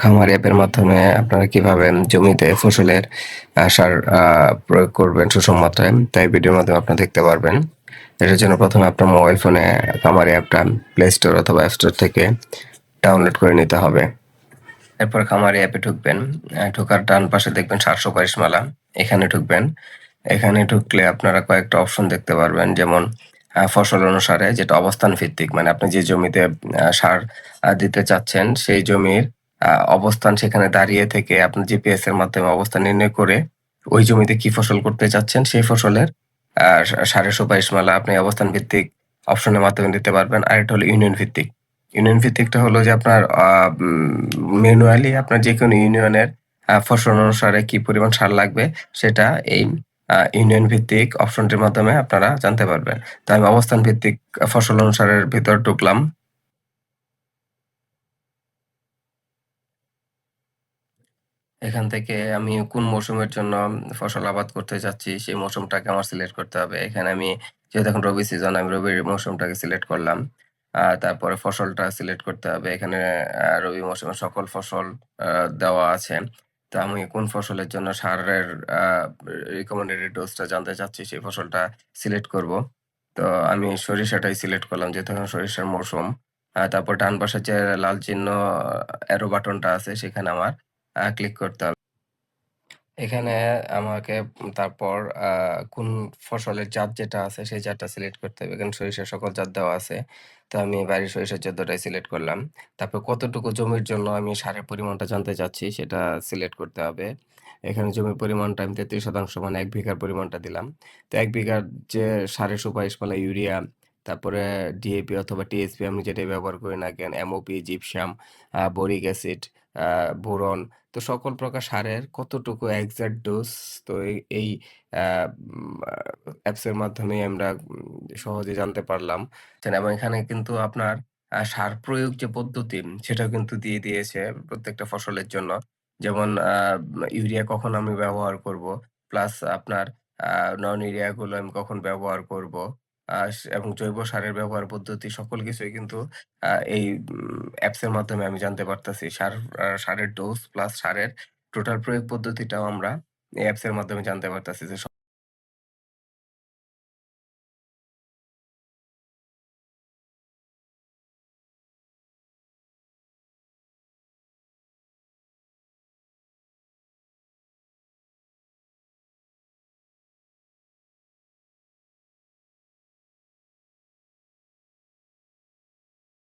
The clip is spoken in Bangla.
খামার অ্যাপের মাধ্যমে আপনারা কীভাবে জমিতে ফসলের সার প্রয়োগ করবেন সুষম মাত্রায়, তাই ভিডিওর মাধ্যমে আপনারা দেখতে পারবেন। এটার জন্য প্রথমে আপনার মোবাইল ফোনে খামার অ্যাপটা প্লে স্টোর অথবা অ্যাপ স্টোর থেকে ডাউনলোড করে নিতে হবে। এরপর খামারি অ্যাপে ঢুকবেন। ঢোকার ডান পাশে দেখবেন সার সুপারিশমালা। এখানে ঢুকবেন। এখানে ঢুকলে আপনারা কয়েকটা অপশন দেখতে পারবেন। যেমন ফসল অনুসারে যেটা অবস্থান ভিত্তিক মানে আপনি যে জমিতে সার দিতে চাচ্ছেন সেই জমির অবস্থান সেখানে দাঁড়িয়ে থেকে আপনি জিপিএস এর মাধ্যমে অবস্থান নির্ণয় করে ওই জমিতে কি ফসল করতে চাচ্ছেন সেই ফসলের আ সা সারের সুপারিশমালা আপনি অবস্থান ভিত্তিক অপশনের মাধ্যমে দিতে পারবেন। আরেকটা হলো ইউনিয়ন ভিত্তিক। ইউনিয়ন ভিত্তিকটা হলো যে আপনার ম্যানুয়ালি আপনার যেকোনো ইউনিয়নের আ ফসল অনুসারে কি পরিমাণ সার লাগবে সেটা এই ইউনিয়ন ভিত্তিক অপশনটির মাধ্যমে আপনারা জানতে পারবেন। তো আমি অবস্থান ভিত্তিক ফসল অনুসারের ভিতর ঢুকলাম। এখান থেকে আমি কোন মৌসুমের জন্য ফসল আবাদ করতে চাচ্ছি সেই মৌসুমটাকে আমার সিলেক্ট করতে হবে। এখানে আমি যেহেতু এখন রবি সিজন আমি রবি মৌসুমটাকে সিলেক্ট করলাম। আ, তারপরে ফসলটা সিলেক্ট করতে হবে। এখানে, আ, রবি মৌসুমের সকল ফসল, আ, দেওয়া আছে। তো আমি কোন ফসলের জন্য সারের রিকমেন্ডেড ডোজটা জানতে চাচ্ছি, সেই ফসলটা সিলেক্ট করব। তো আমি সরিষাটাই সিলেক্ট করলাম, যেহেতু এখন সরিষার মৌসুম। তারপর ডান পাশে যে লাল চিহ্ন অ্যারো বাটনটা আছে, সেখানে আমার ক্লিক করতে হবে। এখানে আমাকে তারপর কোন ফসলের জাত যেটা আছে সেই জাতটা সিলেক্ট করতে হবে। এখানে সরিষার সকল জাত দেওয়া আছে। তো আমি বাড়ির সরিষার জাতটাই সিলেক্ট করলাম। তারপর কতটুকু জমির জন্য আমি সারের পরিমাণটা জানতে চাচ্ছি সেটা সিলেক্ট করতে হবে। এখানে জমির পরিমাণটা আমি ৩৩% মানে এক বিঘার পরিমাণটা দিলাম। তো এক বিঘার যে সারের সুপারিশমালা ইউরিয়া, তারপরে ডিএপি অথবা টিএসপি আমি যেটাই ব্যবহার করি না কেন, MOP, gypsum, boric acid, boron তো সকল প্রকার সারের কতটুকু এক্সাক্ট ডোজ তো এই এই আ উম আ অ্যাপস এর মাধ্যমেই আমরা সহজে জানতে পারলাম। এবং এখানে কিন্তু আপনার সার প্রয়োগ যে পদ্ধতি সেটাও কিন্তু দিয়ে দিয়েছে প্রত্যেকটা ফসলের জন্য। যেমন ইউরিয়া কখন আমি ব্যবহার করব, প্লাস আপনার নন ইউরিয়া গুলো আমি কখন ব্যবহার করব। এবং জৈব সারের ব্যবহার পদ্ধতি সকল কিছুই কিন্তু আহ এই অ্যাপসের মাধ্যমে আমি জানতে পারতেছি। সার আহ সারের ডোজ প্লাস সারের টোটাল প্রয়োগ পদ্ধতিটাও আমরা এই অ্যাপস এর মাধ্যমে জানতে পারতেছি যে